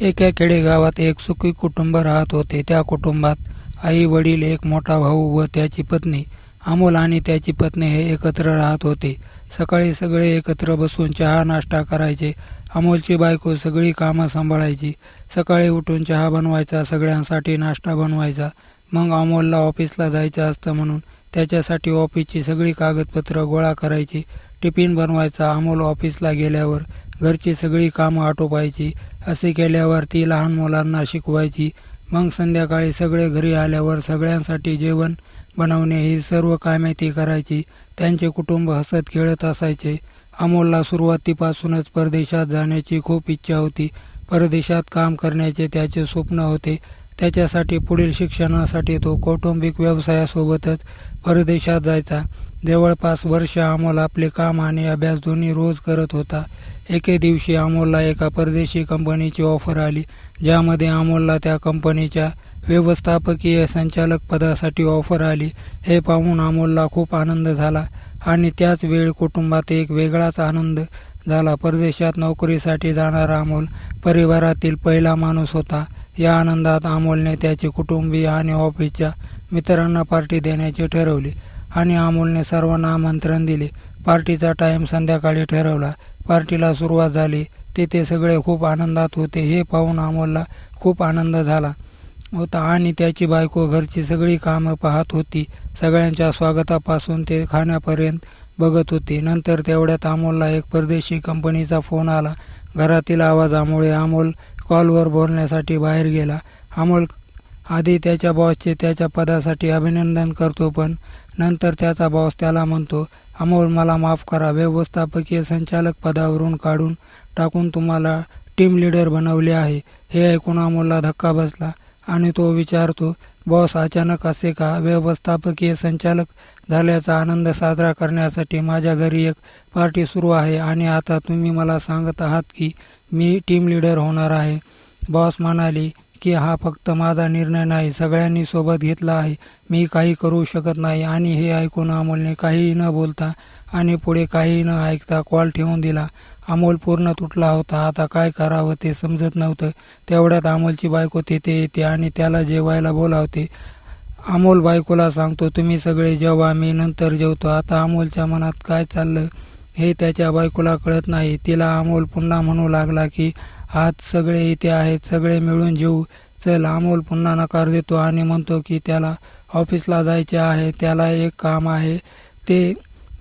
एका खेडेगावात एक सुखी कुटुंब राहत होते. त्या कुटुंबात आई वडील एक मोठा भाऊ व त्याची पत्नी. अमोल आणि त्याची पत्नी हे एकत्र राहत होते. सकाळी सगळे एकत्र बसून चहा नाश्ता करायचे. अमोलची बायको सगळी कामं सांभाळायची. सकाळी उठून चहा बनवायचा सगळ्यांसाठी नाश्ता बनवायचा. मग अमोलला ऑफिसला जायचं असतं म्हणून त्याच्यासाठी ऑफिसची सगळी कागदपत्र गोळा करायची. टिफिन बनवायचा अमोल ऑफिसला गेल्यावर घरची सगळी कामं आटोपायची. असे केल्यावर ती लहान मुलांना शिकवायची. मग संध्याकाळी सगळे घरी आल्यावर सगळ्यांसाठी जेवण बनवणे ही सर्व कामे ती करायची. त्यांचे कुटुंब हसत खेळत असायचे. अमोलला सुरुवातीपासूनच परदेशात जाण्याची खूप इच्छा होती. परदेशात काम करण्याचे त्याचे स्वप्न होते. त्याच्यासाठी पुढील शिक्षणासाठी तो कौटुंबिक व्यवसायासोबतच परदेशात जायचा. जवळपास वर्ष अमोल आपले काम आणि अभ्यास दोन्ही रोज करत होता. एके दिवशी अमोलला एका परदेशी कंपनीची ऑफर आली ज्यामध्ये अमोलला त्या कंपनीच्या व्यवस्थापकीय संचालक पदासाठी ऑफर आली. हे पाहून अमोलला खूप आनंद झाला आणि त्याच वेळी कुटुंबात एक वेगळाच आनंद झाला. परदेशात नोकरीसाठी जाणारा अमोल परिवारातील पहिला माणूस होता. या आनंदात अमोलने त्याचे कुटुंबीय आणि ऑफिसच्या मित्रांना पार्टी देण्याचे ठरवले आणि अमोलने सर्वांना आमंत्रण दिले. पार्टीचा टाइम संध्याकाळी ठरवला. पार्टीला सुरुवात झाली. तेथे सगळे खूप आनंदात होते. हे पाहून अमोलला खूप आनंद झाला होता आणि त्याची बायको घरची सगळी कामं पाहत होती. सगळ्यांच्या स्वागतापासून ते खाण्यापर्यंत बघत होते. नंतर तेवढ्यात अमोलला एक परदेशी कंपनीचा फोन आला. घरातील आवाजामुळे अमोल कॉलवर बोलण्यासाठी बाहेर गेला. अमोल आधी त्याच्या बॉसचे त्याच्या पदासाठी अभिनंदन करतो पण नंतर त्याचा बॉस त्याला म्हणतो अमोल मला माफ करा. व्यवस्थापकीय संचालक पदावरून काढून टाकून तुम्हाला टीम लीडर बनवले आहे. हे ऐकून अमोलला धक्का बसला आणि तो विचारतो बॉस अचानक असे का? व्यवस्थापकीय संचालक झाल्याचा आनंद साजरा करण्यासाठी माझ्या घरी एक पार्टी सुरू आहे आणि आता तुम्ही मला सांगत आहात की मी टीम लीडर होणार आहे. बॉस म्हणाली की हा फक्त माझा निर्णय नाही सगळ्यांनी सोबत घेतला आहे. मी काही करू शकत नाही आणि हे ऐकून अमोलने काहीही न बोलता आणि पुढे काहीही न ऐकता कॉल ठेवून दिला. अमोल पूर्ण तुटला होता. आता काय करावं ते समजत नव्हतं. तेवढ्यात अमोलची बायको तिथे येते आणि त्याला जेवायला बोलावते. अमोल बायकोला सांगतो तुम्ही सगळे जेवा मी नंतर जेवतो. आता अमोलच्या मनात काय चाललं? हे त्याच्या बायकोला कळत नाही. तिला अमोल पुन्हा म्हणू लागला की आज सगळे इथे आहेत सगळे मिळून जेऊ. चल अमोल पुन्हा नकार देतो आणि म्हणतो की त्याला ऑफिसला जायचे आहे त्याला एक काम आहे ते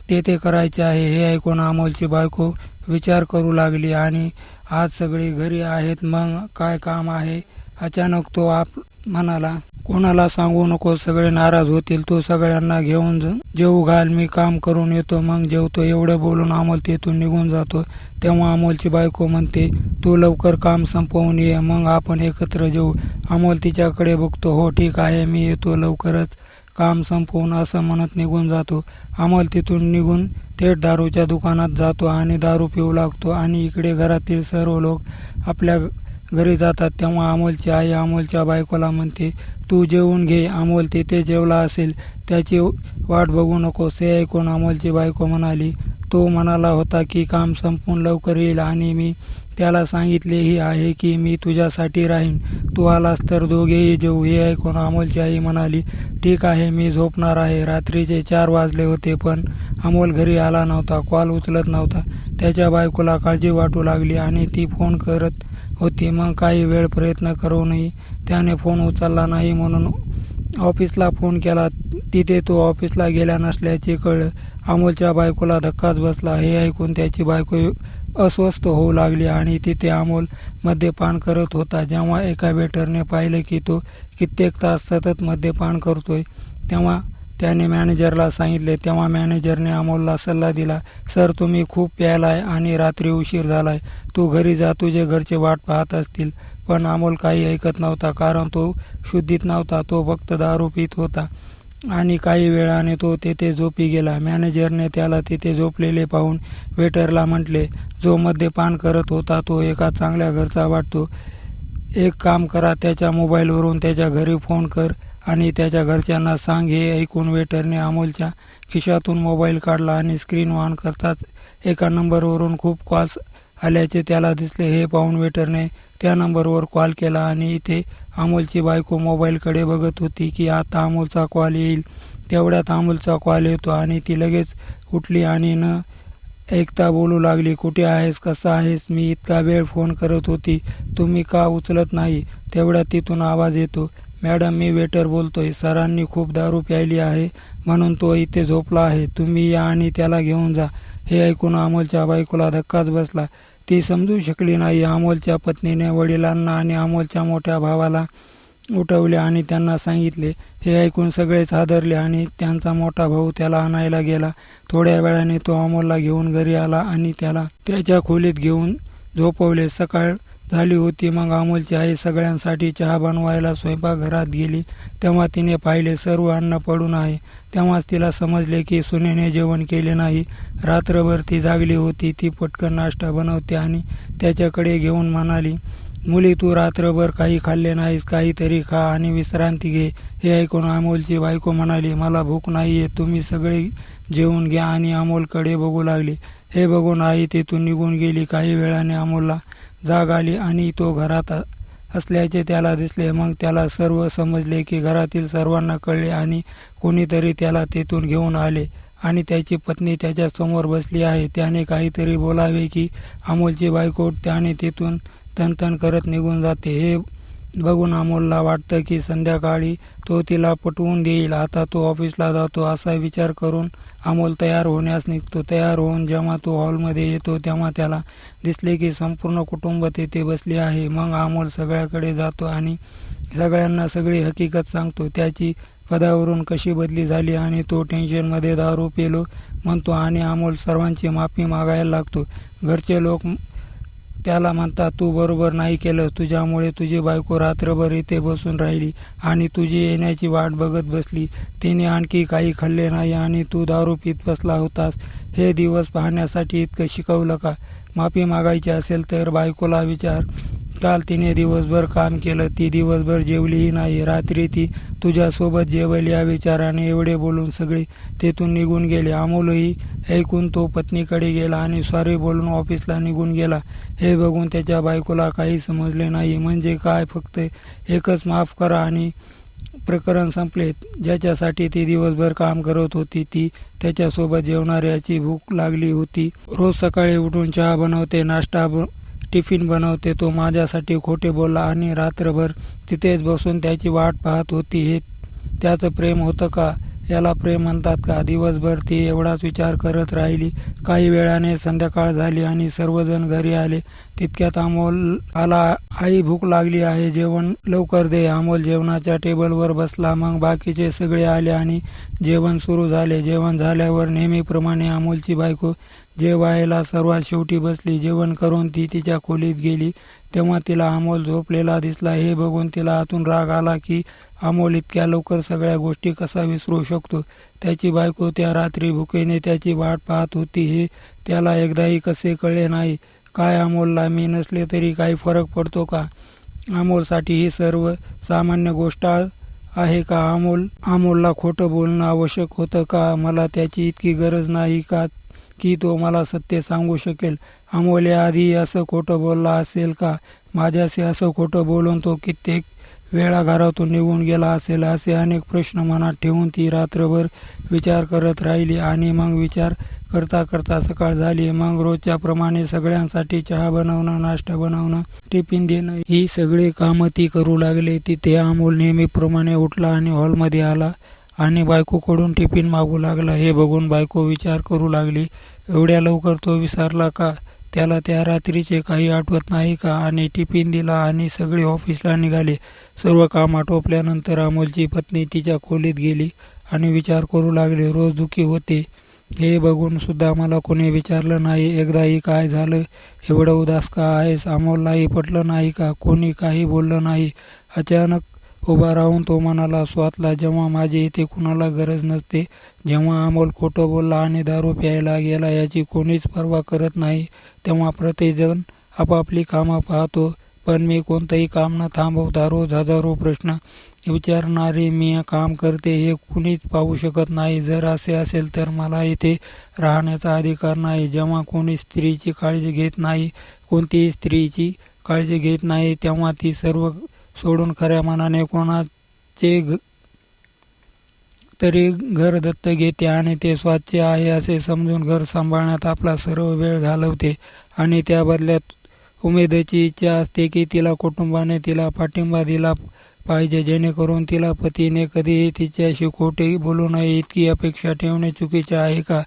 ते ते करायचे आहे. हे ऐकून अमोलची बायको विचार करू लागली आणि आज सगळे घरी आहेत मग काय काम आहे? अचानक तो आप म्हणाला कोणाला सांगू नको सगळे नाराज होतील. तू सगळ्यांना घेऊन जेवू घाल मी काम करून येतो. मग जेवतो. एवढं बोलून अमोल तिथून निघून जातो. तेव्हा अमोलची बायको म्हणते तू लवकर काम संपवून ये. मग आपण एकत्र जेऊ. अमोल तिच्याकडे बघतो. हो ठीक आहे मी येतो लवकरच. काम संपवून असं म्हणत निघून जातो. अमोल तिथून निघून थेट दारूच्या दुकानात जातो आणि दारू पिऊ लागतो आणि इकडे घरातील सर्व लोक आपल्या घरी जातात तेव्हा अमोलची आई अमोलच्या बायकोला म्हणते तू जेवून घे अमोल तिथे जेवला असेल त्याची वाट बघू नकोस. हे ऐकून अमोलची बायको म्हणाली तो म्हणाला होता की काम संपून लवकर येईल आणि मी त्याला सांगितलेही आहे की मी तुझ्यासाठी राहीन. तू आलास तर दोघेही जेऊ. हे ऐकून अमोलची आई म्हणाली ठीक आहे मी झोपणार आहे. रात्रीचे चार वाजले होते पण अमोल घरी आला नव्हता कॉल उचलत नव्हता. त्याच्या बायकोला काळजी वाटू लागली आणि ती फोन करत होती. मग काही वेळ प्रयत्न करूनही त्याने फोन उचलला नाही म्हणून ऑफिसला फोन केला. तिथे तो ऑफिसला गेला नसल्याचे कळलं. अमोलच्या बायकोला धक्काच बसला. हे ऐकून त्याची बायको अस्वस्थ होऊ लागली आणि तिथे अमोल मद्यपान करत होता. जेव्हा एका वेटरने पाहिलं की तो कित्येक तास सतत मद्यपान करतोय तेव्हा त्याने मॅनेजरला सांगितले तेव्हा मॅनेजरने अमोलला सल्ला दिला सर तुम्ही खूप प्यायलाय आणि रात्री उशीर झालाय. तू घरी जा तुझे घरचे वाट पाहत असतील. पण अमोल काही ऐकत नव्हता कारण तो शुद्धीत नव्हता तो फक्त दारू पित होता. आणि काही वेळाने तो तेथे झोपी गेला. मॅनेजरने त्याला तिथे झोपलेले पाहून वेटरला म्हटले जो मद्यपान करत होता तो एका चांगल्या घरचा वाटतो. एक काम करा त्याच्या मोबाईलवरून त्याच्या घरी फोन कर आणि त्याच्या घरच्यांना सांग हे ऐकून वेटरने अमोलच्या खिशातून मोबाईल काढला आणि स्क्रीन ऑन करताच एका नंबरवरून खूप कॉल्स आल्याचे त्याला दिसले. हे पाहून वेटरने त्या नंबरवर कॉल केला आणि इथे अमोलची बायको मोबाईलकडे बघत होती की आता अमोलचा कॉल येईल. तेवढ्यात अमोलचा कॉल येतो आणि ती लगेच उठली आणि न ऐकता बोलू लागली कुठे आहेस? कसा आहेस? मी इतका वेळ फोन करत होती. तुम्ही का उचलत नाही? तेवढ्यात तिथून आवाज येतो मॅडम मी वेटर बोलतोय. सरांनी खूप दारू प्यायली आहे म्हणून तो इथे झोपला आहे. तुम्ही या आणि त्याला घेऊन जा. हे ऐकून अमोलच्या बायकोला धक्काच बसला. ती समजू शकली नाही. अमोलच्या पत्नीने वडिलांना आणि अमोलच्या मोठ्या भावाला उठवले आणि त्यांना सांगितले. हे ऐकून सगळेच हादरले आणि त्यांचा मोठा भाऊ त्याला आणायला गेला. थोड्या वेळाने तो अमोलला घेऊन घरी आला आणि त्याला त्याच्या खोलीत घेऊन झोपवले. सकाळ झाली होती. मग अमोलची आई सगळ्यांसाठी चहा बनवायला स्वयंपाकघरात गेली. तेव्हा तिने पाहिले सर्व अन्न पडून आहे. तेव्हाच तिला समजले की सुनेने जेवण केले नाही. रात्रभर ती जागली होती. ती पटकन नाश्ता बनवते आणि त्याच्याकडे घेऊन म्हणाली मुली तू रात्रभर काही खाल्ले नाहीस काहीतरी खा आणि विश्रांती घे हे ऐकून अमोलची बायको म्हणाली मला भूक नाही आहे तुम्ही सगळे जेवून घ्या. आणि अमोलकडे बघू लागली. हे बघून आई तिथून निघून गेली. काही वेळाने अमोलला जाग आली आणि तो घरात असल्याचे त्याला दिसले. मग त्याला सर्व समजले की घरातील सर्वांना कळले आणि कोणीतरी त्याला तेथून घेऊन आले आणि त्याची पत्नी त्याच्यासमोर बसली आहे. त्याने काहीतरी बोलावे की अमोलची बायको त्याने तिथून तनतन करत निघून जाते. हे बघून अमोलला वाटतं की संध्याकाळी तो तिला पटवून देईल. आता तो ऑफिसला जातो असा विचार करून अमोल तयार होण्यास निघतो तयार होऊन जेव्हा तो हॉलमध्ये येतो तेव्हा त्याला दिसले की संपूर्ण कुटुंब तेथे बसले आहे. मग अमोल सगळ्याकडे जातो आणि सगळ्यांना सगळी हकीकत सांगतो. त्याची पदावरून कशी बदली झाली आणि तो टेन्शनमध्ये दारू पेलो म्हणतो आणि अमोल सर्वांची माफी मागायला लागतो. घरचे लोक त्याला म्हणतात तू बरोबर नाही केलं. तुझ्यामुळे तुझी बायको रात्रभर इथे बसून राहिली आणि तुझी येण्याची वाट बघत बसली. तिने आणखी काही खाल्ले नाही आणि तू दारू पित बसला होतास. हे दिवस पाहण्यासाठी इतकं शिकवलं का? माफी मागायची असेल तर बायकोला विचार. काल तिने दिवसभर काम केलं ती दिवसभर जेवलीही नाही. रात्री ती तुझ्यासोबत जेवेल या विचाराने एवढे बोलून सगळे तेथून निघून गेले. अमोलही ऐकून तो पत्नीकडे गेला आणि सॉरी बोलून ऑफिसला निघून गेला. हे बघून त्याच्या बायकोला काही समजले नाही. म्हणजे काय? फक्त एकच माफ करा आणि प्रकरण संपले. ज्याच्यासाठी ती दिवसभर काम करत होती ती त्याच्यासोबत जेवणाऱ्याची भूक लागली होती. रोज सकाळी उठून चहा बनवते नाश्ता ब टिफिन बनवते तो माझ्यासाठी खोटे बोलला आणि रात्रभर तिथेच बसून त्याची वाट पाहत होती. हे त्याचं प्रेम होतं का? याला प्रेम म्हणतात का? दिवसभर ती एवढाच विचार करत राहिली. काही वेळाने संध्याकाळ झाली आणि सर्वजण घरी आले. तितक्यात अमोल आला आई भूक लागली आहे. जेवण लवकर दे. अमोल जेवणाच्या टेबलवर बसला. मग बाकीचे सगळे आले आणि जेवण सुरू झाले. जेवण झाल्यावर नेहमीप्रमाणे अमोलची बायको जेवायला सर्वात शेवटी बसली. जेवण करून ती तिच्या खोलीत गेली. तेव्हा तिला अमोल झोपलेला दिसला. हे बघून तिला आतून राग आला की अमोल इतक्या लवकर सगळ्या गोष्टी कसा विसरू शकतो? त्याची बायको त्या रात्री भुकेने त्याची वाट पाहत होती. हे त्याला एकदाही कसे कळले नाही. काय अमोलला मी नसले तरी काही फरक पडतो का? अमोलसाठी ही सर्व सामान्य गोष्ट आहे का? अमोल अमोलला खोटं बोलणं आवश्यक होतं का? मला त्याची इतकी गरज नाही का? की तो मला सत्य सांगू शकेल. अमोल आधी असं खोटं बोलला असेल का? माझ्याशी असं खोटं बोलून तो कित्येक वेळा घरातून निघून गेला असेल असे अनेक प्रश्न मनात ठेवून ती रात्रभर विचार करत राहिली आणि मग विचार करता करता सकाळ झाली. मग रोजच्याप्रमाणे सगळ्यांसाठी चहा बनवणं नाश्ता बनवणं टिफिन देणं ही सगळी कामं ती करू लागले. तिथे अमोल नेहमीप्रमाणे उठला आणि हॉलमध्ये आला. आणि बायकोकडून टिफिन मागू लागला. हे बघून बायको विचार करू लागली एवढ्या लवकर तो विसरला का? त्याला त्या रात्रीचे काही आठवत नाही का? आणि टिफिन दिला आणि सगळे ऑफिसला निघाले. सर्व काम आटोपल्यानंतर अमोलची पत्नी तिच्या खोलीत गेली आणि विचार करू लागले रोज दुखी होते. हे बघून सुद्धा मला कोणी विचारलं नाही एकदाही काय झालं? एवढं उदास का आहेस? अमोललाही पटलं नाही का? कोणी काही बोललं नाही? अचानक उभा राहून तो म्हणाला स्वातला जेव्हा माझी इथे कुणाला गरज नसते जेव्हा अमोल खोटं बोलला आणि दारू प्यायला गेला याची कोणीच पर्वा करत नाही तेव्हा प्रत्येकजण आपापली कामं पाहतो. पण मी कोणतंही काम न थांबवता रोज हजारो प्रश्न विचारणारे मी काम करते हे कुणीच पाहू शकत नाही. जर असे असेल तर मला इथे राहण्याचा अधिकार नाही. जेव्हा कोणी स्त्रीची काळजी घेत नाही कोणतीही स्त्रीची काळजी घेत नाही तेव्हा ती सर्व सोडून खऱ्या मनाने कोणाचे घ- तरी घर दत्त घेते आणि ते स्वच्छ आहे असे समजून घर सांभाळण्यात आपला सर्व वेळ घालवते. आणि त्या बदल्यात उमेदची इच्छा असते की तिला कुटुंबाने तिला पाठिंबा दिला पाहिजे जेणेकरून तिला पतीने कधीही तिच्याशी खोटे बोलू नये. इतकी अपेक्षा ठेवणे चुकीचे आहे का?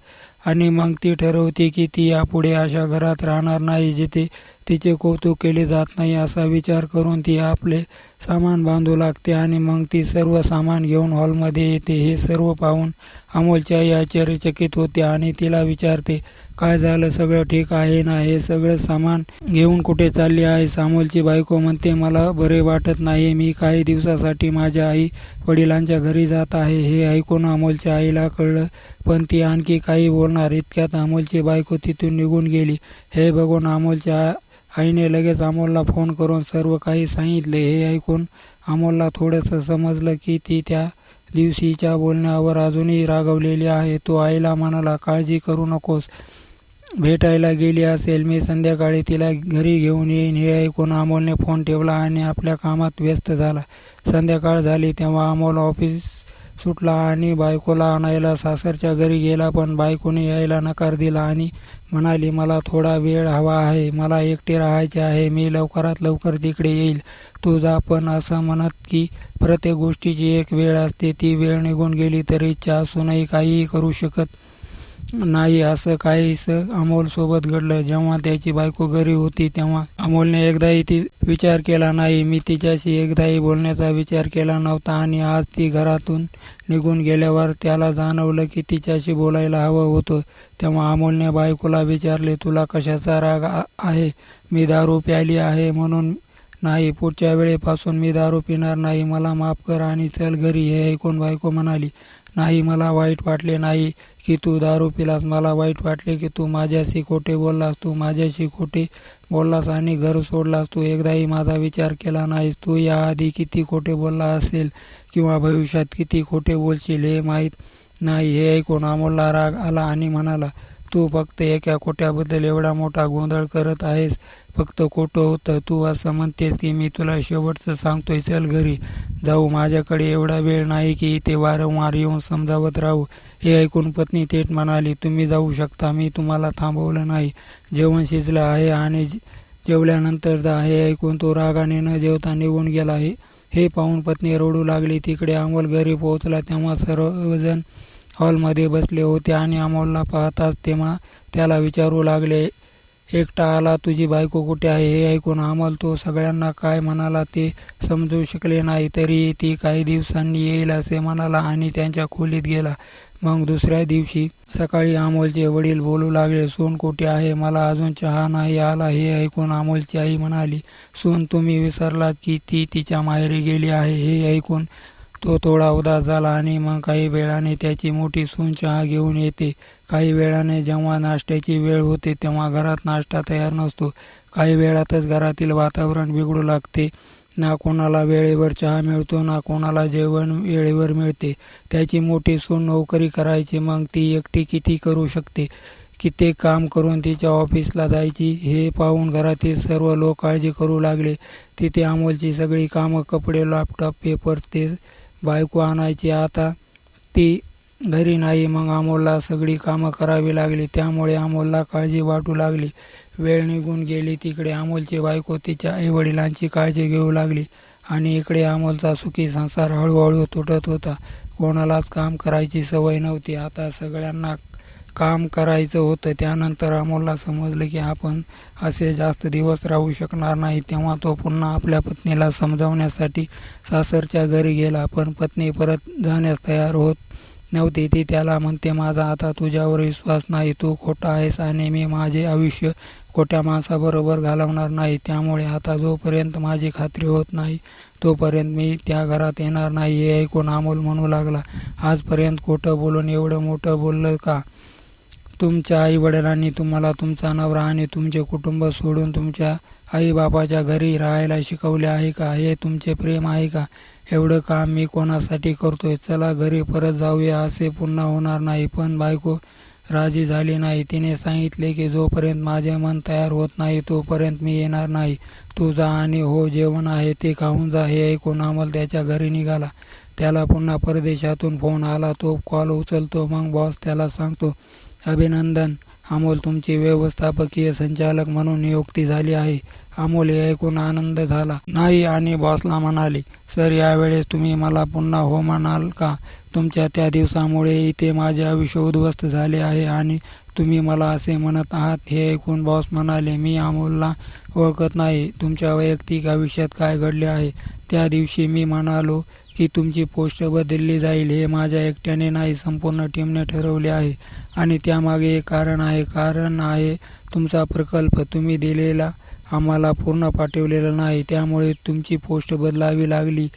आणि मग ती ठरवते की ती यापुढे अशा घरात राहणार नाही जिथे तिचे कौतुक केले जात नाही असा विचार करून ती आपले सामान बांधू लागते आणि मग ती सर्व सामान घेऊन हॉलमध्ये येते. हे सर्व पाहून अमोलच्या आई आश्चर्यचकित होते आणि तिला विचारते काय झालं? सगळं ठीक आहे ना? हे सगळं सामान घेऊन कुठे चालली आहे? सामोलची बायको म्हणते मला बरे वाटत नाही. मी काही दिवसासाठी माझ्या आई वडिलांच्या घरी जात आहे. हे ऐकून अमोलच्या आईला कळलं पण ती आणखी काही बोलणार. इतक्यात अमोलची बायको तिथून निघून गेली. हे बघून अमोलच्या आईने लगेच अमोलला फोन करून सर्व काही सांगितले. हे ऐकून अमोलला थोडंसं समजलं की ती त्या दिवशीच्या बोलण्यावर अजूनही रागवलेली आहे. तो आईला म्हणाला काळजी करू नकोस. भेटायला गेली असेल मी संध्याकाळी तिला घरी घेऊन येईन. हे ऐकून अमोलने फोन ठेवला आणि आपल्या कामात व्यस्त झाला. संध्याकाळ झाली तेव्हा अमोल ऑफिस सुटला आणि बायकोला आणायला सासरच्या घरी गेला पण बायकोने यायला नकार दिला आणि म्हणाली मला थोडा वेळ हवा आहे मला एकटे राहायचे आहे मी लवकरात लवकर तिकडे येईल. तू जा पण असं म्हणत की प्रत्येक गोष्टीची एक वेळ असते ती वेळ निघून गेली तरी इच्छा असूनही काहीही करू शकत नाही असं काहीसं अमोल सोबत घडलं. जेव्हा त्याची बायको घरी होती तेव्हा अमोलने एकदाही ती विचार केला नाही. मी तिच्याशी एकदाही बोलण्याचा विचार केला नव्हता आणि आज ती घरातून निघून गेल्यावर त्याला जाणवलं की तिच्याशी बोलायला हवं होतं. तेव्हा अमोलने बायकोला विचारले तुला कशाचा राग आहे? मी दारू प्याली आहे म्हणून नाही. पुढच्या वेळेपासून मी दारू पिणार नाही. मला माफ कर आणि चल घरी हे ऐकून बायको म्हणाली. नाही मला वाईट वाटले नाही. की तू दारू पिलास मला वाईट वाटले की तू माझ्याशी खोटे बोललास तू माझ्याशी खोटे बोललास आणि घर सोडलास तू एकदाही माझा विचार केला नाहीस तू याआधी किती खोटे बोलला असेल किंवा भविष्यात किती खोटे बोलशील हे माहीत नाही हे ऐकून अमोलला राग आला आणि म्हणाला तू फक्त एका खोट्याबद्दल एवढा मोठा गोंधळ करत आहेस फक्त खोटं होतं तू असं म्हणतेस की मी तुला शेवटचं सांगतोय चल घरी. जाऊ माझ्याकडे एवढा वेळ नाही की इथे वारंवार येऊन समजावत राहू. हे ऐकून पत्नी थेट म्हणाली तुम्ही जाऊ शकता मी तुम्हाला थांबवलं नाही. जेवण शिजलं आहे आणि जेवल्यानंतर जा. हे ऐकून तो रागाने न जेवता निघून गेला. आहे हे पाहून पत्नी रडू लागली. तिकडे अमोल घरी पोहोचला. तेव्हा सर्वजण हॉलमध्ये बसले होते आणि अमोलला पाहताच तेव्हा त्याला विचारू लागले एकटा आला तुझी बायको कुठे आहे हे ऐकून अमोल तो सगळ्यांना काय म्हणाला ते समजू शकले नाही. तरी ती काही दिवसांनी येईल असे म्हणाला आणि त्यांच्या खोलीत गेला. मग दुसऱ्या दिवशी सकाळी अमोलचे वडील बोलू लागले सून कुठे आहे? मला अजून चहा नाही आला. हे ऐकून अमोलची आई म्हणाली सून तुम्ही विसरलात की ती तिच्या माहेरी गेली आहे. हे ऐकून तो थोडा उदास झाला आणि मग काही वेळाने त्याची मोठी सून चहा घेऊन येते. काही वेळाने जेव्हा नाश्त्याची वेळ होते तेव्हा घरात नाश्ता तयार नसतो. काही वेळातच घरातील वातावरण बिघडू लागते. ना कोणाला वेळेवर चहा मिळतो ना कोणाला जेवण वेळेवर मिळते. त्याची मोठी सून नोकरी करायची मग ती एकटी किती करू शकते? कित्येक काम करून तिच्या ऑफिसला जायची हे पाहून घरातील सर्व लोक काळजी करू लागले. तिथे अमोलची सगळी कामं कपडे लॅपटॉप पेपर ते बायको आणायची. आता ती घरी नाही मग अमोलला सगळी कामं करावी लागली. त्यामुळे अमोलला काळजी वाटू लागली. वेळ निघून गेली तिकडे. अमोलची बायको तिच्या आईवडिलांची काळजी घेऊ लागली आणि इकडे अमोलचा सुखी संसार हळूहळू तुटत होता. कोणालाच काम करायची सवय नव्हती. आता सगळ्यांना काम करायचं होतं त्यानंतर अमोलला समजलं की आपण असे जास्त दिवस राहू शकणार नाही. तेव्हा तो पुन्हा आपल्या पत्नीला समजावण्यासाठी सासरच्या घरी गेला. पण पत्नी परत जाण्यास तयार होत नव्हती. ती त्याला म्हणते माझा आता तुझ्यावर विश्वास नाही. तू खोटा आहेस आणि मी माझे आयुष्य खोट्या माणसाबरोबर घालवणार नाही. त्यामुळे आता जोपर्यंत माझी खात्री होत नाही तोपर्यंत मी त्या घरात येणार नाही. हे ऐकून अमोल म्हणू लागला आजपर्यंत खोटं बोलून एवढं मोठं बोललं का? तुमच्या आई वडिलांनी तुम्हाला तुमचा नवरा आणि तुमचे कुटुंब सोडून तुमच्या आई बापाच्या घरी राहायला शिकवले आहे का? हे तुमचे प्रेम आहे का? एवढं काम मी कोणासाठी करतोय? चला घरी परत जाऊया असे पुन्हा होणार नाही. पण बायको राजी झाली नाही. तिने सांगितले की जोपर्यंत माझे मन तयार होत नाही तोपर्यंत मी येणार नाही. तू जा आणि हो जेवण आहे ते खाऊन जा. हे ऐकून आम्हाला त्याच्या घरी निघाला. त्याला पुन्हा परदेशातून फोन आला. तो कॉल उचलतो. मग बॉस त्याला सांगतो अभिनंदन. अमोल तुमची व्यवस्थापकीय संचालक म्हणून नियुक्ती झाली आहे. अमोल हे ऐकून आनंद झाला. नाही आणि बॉसला म्हणाले सर यावेळेस तुम्ही मला पुन्हा हो म्हणाल का? तुमच्या त्या दिवसामुळे इथे माझे आयुष्य उद्ध्वस्त झाले आहे आणि तुम्ही मला असे म्हणत आहात हे ऐकून बॉस म्हणाले मी अमोलला ओळखत नाही. तुमच्या वैयक्तिक आयुष्यात काय घडले आहे त्या दिवशी मी म्हणालो की तुमची पोस्ट बदलली जाईल. हे माझ्या एकट्याने नाही संपूर्ण टीमने ठरवले आहे. आणि त्यामागे एक कारण आहे. कारण आहे तुमचा प्रकल्प. तुम्ही दिलेला आम्हाला पूर्ण पाठवलेला नाही. त्यामुळे तुमची पोस्ट बदलावी लागली.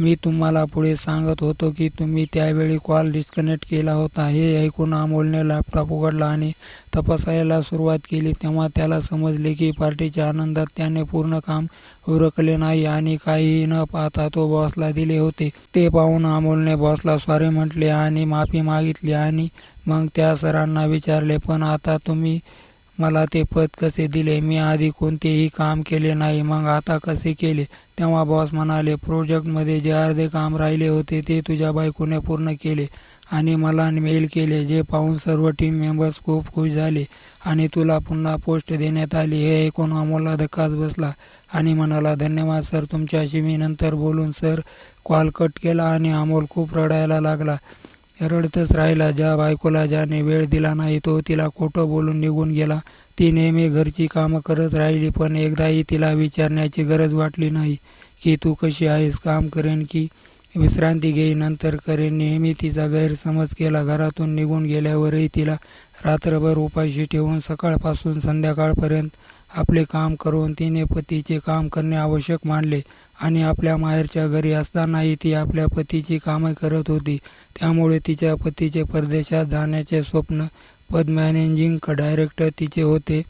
मी तुम्हाला पुढे सांगत होतो की तुम्ही त्यावेळी कॉल डिस्कनेक्ट केला होता. हे ऐकून अमोलने लॅपटॉप उघडला आणि तपासायला सुरुवात केली. तेव्हा त्याला समजले की पार्टीच्या आनंदात त्याने पूर्ण काम उरकले नाही आणि काहीही न पाहता तो बॉसला दिले होते. ते पाहून अमोलने बॉसला सॉरी म्हटले आणि माफी मागितली आणि मग त्या सरांना विचारले पण आता तुम्ही मला ते पद कसे दिले? मी आधी कोणतेही काम केले नाही मग आता कसे केले? तेव्हा बॉस म्हणाले प्रोजेक्टमध्ये जे अर्धे काम राहिले होते ते तुझ्या बायकोने पूर्ण केले आणि मला मेल केले जे पाहून सर्व टीम मेंबर्स खूप खुश झाले आणि तुला पुन्हा पोस्ट देण्यात आली. हे ऐकून अमोलला धक्काच बसला आणि म्हणाला धन्यवाद सर तुमच्याशी मी नंतर बोलून सर कॉल कट केला आणि अमोल खूप रडायला लागला. रडतच राहिला. ज्या बायकोला ज्याने वेळ दिला नाही तो तिला खोटं बोलून निघून गेला. ती नेहमी घरची कामं करत राहिली पण एकदाही तिला विचारण्याची गरज वाटली नाही की तू कशी आहेस काम करेन की विश्रांती घेई नंतर करेन. नेहमी तिचा गैरसमज केला. घरातून निघून गेल्यावरही तिला रात्रभर उपाशी ठेवून सकाळपासून संध्याकाळपर्यंत आपले काम करून तिने पतीचे काम करणे आवश्यक मानले. आणि आपल्या माहेरच्या घरी असतानाही ती आपल्या पतीची कामे करत होती. त्यामुळे तिच्या पतीचे परदेशात जाण्याचे स्वप्न पद मॅनेजिंग डायरेक्टर तिचे होते.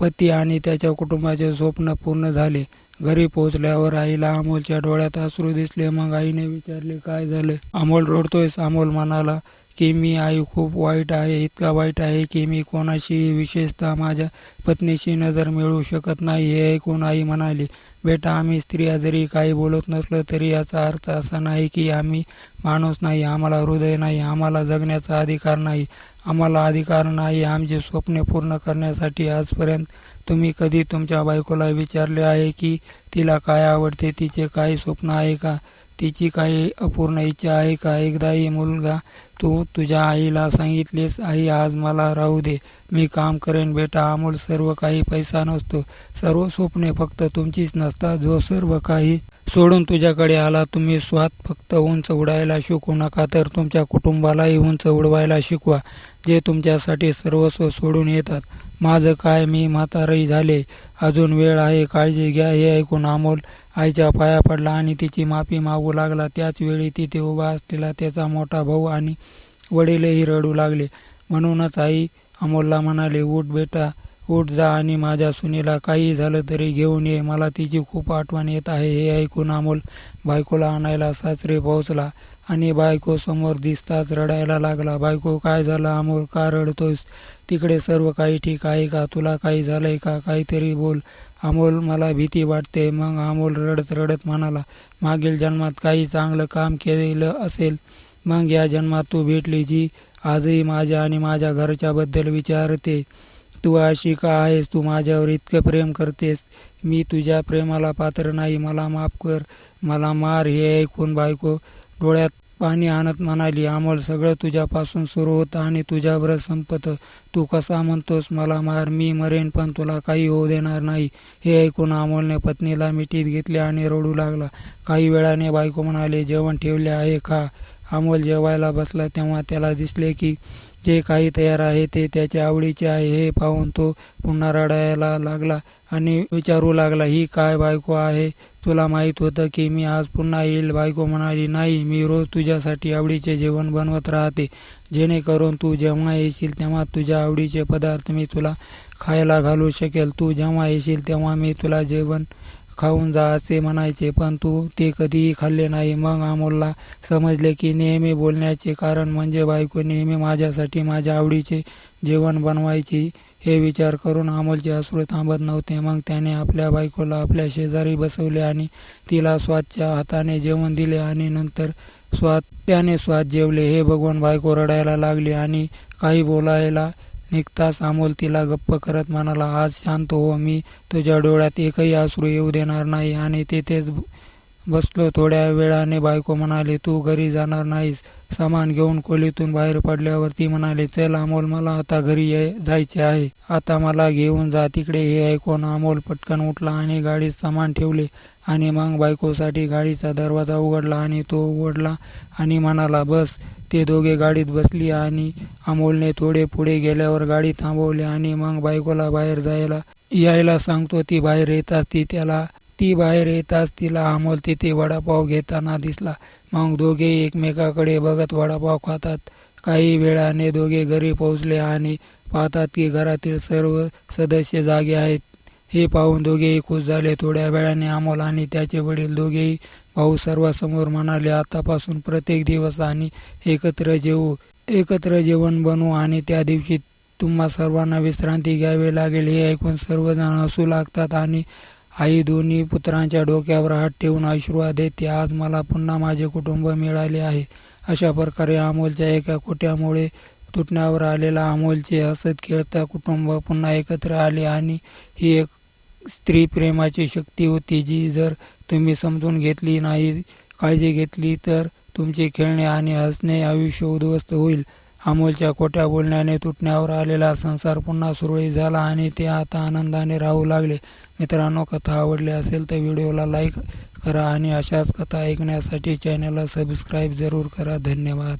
पती आणि त्याच्या कुटुंबाचे स्वप्न पूर्ण झाले. घरी पोहोचल्यावर आईला अमोलच्या डोळ्यात अश्रू दिसले. मग आईने विचारले काय झालं? अमोल रडतोयस अमोल म्हणाला की मी आई खूप वाईट आहे इतका वाईट आहे की मी कोणाशी विशेषतः माझ्या पत्नीशी नजर मिळवू शकत नाही हे ऐकून आई म्हणाली. बेटा आम्ही स्त्रिया जरी काही बोलत नसलो तरी याचा अर्थ असा नाही की आम्ही माणूस नाही आम्हाला हृदय नाही आम्हाला जगण्याचा अधिकार नाही. आम्हाला अधिकार नाही आमचे स्वप्ने पूर्ण करण्यासाठी आजपर्यंत तुम्ही कधी तुमच्या बायकोला विचारले आहे की तिला काय आवडते तिचे काही स्वप्न आहे का? तिची काही अपूर्ण इच्छा आहे का? एकदाही मुलगा तू तुझ्या आईला सांगितलेस आई आज मला राहू दे. मी काम करेन बेटा. अमोल सर्व काही पैसा नसतो. सर्व स्वप्ने फक्त तुमचीच नसतात. जो सर्व काही सोडून तुझ्याकडे आला तुम्ही स्वात फक्त उंच उडायला शिकू नका तर तुमच्या कुटुंबालाही उंच उडवायला शिकवा जे तुमच्यासाठी सर्वस्व सोडून येतात. माझं काय? मी म्हातारही झाले. अजून वेळ आहे. काळजी घ्या. हे ऐकून अमोल आईच्या पाया पडला आणि तिची माफी मागू लागला. त्याच वेळी तिथे उभा असलेला त्याचा मोठा भाऊ आणि वडीलही रडू लागले. म्हणूनच आई अमोलला म्हणाले उठ बेटा उठ जा आणि माझ्या सुनेला काही झालं तरी घेऊन ये. मला तिची खूप आठवण येत आहे. हे ऐकून अमोल बायकोला आणायला सासरे पोहोचला. आणि बायको समोर दिसताच रडायला लागला. बायको काय झालं अमोल? का रडतोयस? तिकडे सर्व काही ठीक आहे का? तुला काही झालंय का? काहीतरी बोल. अमोल मला भीती वाटते. मग अमोल रडत रडत म्हणाला मागील जन्मात काही चांगलं काम केलेलं असेल मग या जन्मात तू भेटली जी आजही माझ्या आणि माझ्या घरच्याबद्दल विचारते. तू अशी का आहेस? तू माझ्यावर इतकं प्रेम करतेस. मी तुझ्या प्रेमाला पात्र नाही. मला माफ कर. मला मार हे ऐकून बायको डोळ्यात पाणी आणत म्हणाली अमोल सगळं तुझ्यापासून सुरू होतं आणि तुझ्यावरच संपतं. तू कसा म्हणतोस मला मार मी मरेन पण तुला काही होऊ देणार नाही. हे ऐकून अमोलने पत्नीला मिठीत घेतले आणि रडू लागला. काही वेळाने बायको म्हणाले जेवण ठेवले आहे का? अमोल जेवायला बसला. तेव्हा त्याला दिसले की जे काही तयार आहे ते त्याच्या आवडीचे आहे. हे पाहून तो पुन्हा रडायला लागला आणि विचारू लागला ही काय बायको आहे? तुला माहीत होतं की मी आज पुन्हा येईल बायको म्हणाली नाही मी रोज तुझ्यासाठी आवडीचे जेवण बनवत राहते. जेणेकरून तू जेव्हा येशील तेव्हा तुझ्या आवडीचे पदार्थ मी तुला खायला घालू शकेल. तू जेव्हा येशील तेव्हा मी तुला जेवण खाऊन जा असे म्हणायचे पण तू ते कधीही खाल्ले नाही. मग अमोलला समजले की नेहमी बोलण्याचे कारण म्हणजे बायको नेहमी माझ्यासाठी माझ्या आवडीचे जेवण बनवायची हे विचार करून अमोलचे अश्रू थांबत नव्हते. मग त्याने आपल्या बायकोला आपल्या शेजारी बसवले आणि तिला स्वादच्या हाताने जेवण दिले आणि नंतर स्वाद त्याने स्वाद जेवले. हे बघून बायको रडायला लागली आणि काही बोलायला निघताच अमोल तिला गप्प करत म्हणाला आज शांत हो मी तुझ्या डोळ्यात एकही आसरू येऊ देणार नाही. आणि तेथेच बसलो. थोड्या वेळाने बायको म्हणाली तू घरी जाणार नाहीस. सामान घेऊन खोलीतून बाहेर पडल्यावर ती म्हणाली चल अमोल मला आता घरी ये- जायचे आहे. आता मला घेऊन जा. तिकडे हे ऐकून अमोल पटकन उठला आणि गाडीत सामान ठेवले आणि मग बायकोसाठी गाडीचा दरवाजा उघडला आणि तो उघडला आणि म्हणाला बस. ते दोघे गाडीत बसली आणि अमोलने थोडे पुढे गेल्यावर गाडी थांबवली आणि मग बायकोला बाहेर जायला यायला सांगतो ती बाहेर येताच ती त्याला ती बाहेर येताच तिला अमोल तिथे वडापाव घेताना दिसला. मग दोघे एकमेकाकडे बघत वडापाव खातात. काही वेळाने दोघे घरी पोहोचले आणि पाहतात की घरातील सर्व सदस्य जागे आहेत. हे पाहून दोघेही खुश झाले. थोड्या वेळाने अमोल आणि त्याचे वडील दोघेही भाऊ सर्वांसमोर म्हणाले आतापासून प्रत्येक दिवस आणि एकत्र जेवू एकत्र जेवण बनवू आणि त्या दिवशी तुम्हा सर्वांना विश्रांती घ्यावी लागेल. हे ऐकून सर्वजण हसू लागतात आणि आई दोन्ही पुत्रांच्या डोक्यावर हात ठेवून आशीर्वाद देते आज मला पुन्हा माझे कुटुंब मिळाले आहे. अशा प्रकारे अमोलच्या एका खोट्यामुळे तुटण्यावर आलेला अमोलचे हसत खेळता कुटुंब पुन्हा एकत्र आले आणि ही एक स्त्री प्रेमाची शक्ती होती जी जर तुम्ही समजून घेतली नाही काळजी घेतली तर तुमचे खेळणे आणि हसणे आयुष्य उद्ध्वस्त होईल. अमोलच्या खोट्या बोलण्याने तुटण्यावर आलेला संसार पुन्हा सुरळीत झाला आणि ते आता आनंदाने राहू लागले. मित्रांनो कथा आवडली असेल तर व्हिडिओला लाईक करा आणि अशाच कथा ऐकण्यासाठी चॅनलला सबस्क्राईब जरूर करा. धन्यवाद.